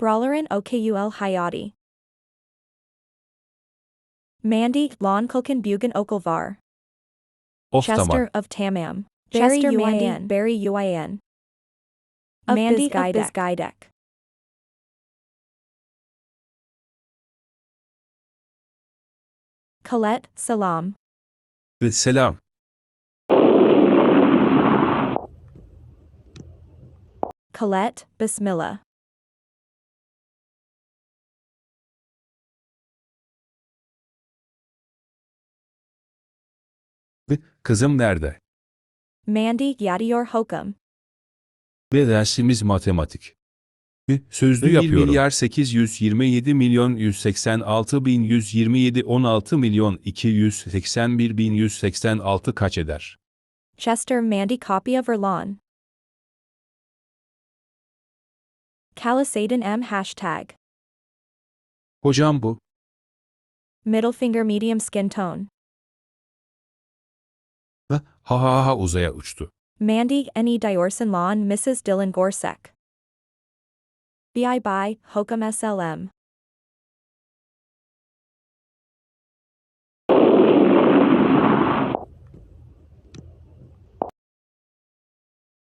Brawlerin Okul Hayati. Mandy, Lon Kulkin Bugan Okalvar. Of Chester of Tamam. Barry Chester Mandy, Uyn. Barry Uyn. Of Mandy of Bizgaydek. Bizgaydek. Colette, Salam. Ve selam. Colette, Bismillah. Kızım nerede? Mandy, Yadior Hokum. Ve dersimiz matematik. Sözlü 1 yapıyorum. milyar 827 milyon 186 bin 127 16 milyon 281 bin 186 kaç eder? Chester Mandy Copy of Erlon. Calisaden M hashtag. Hocam bu. Middle finger medium skin tone. Ha ha ha uzaya uçtu. Mandy Any Diorson Lawn Mrs. Dylan Gorsek. BI by Hokum SLM.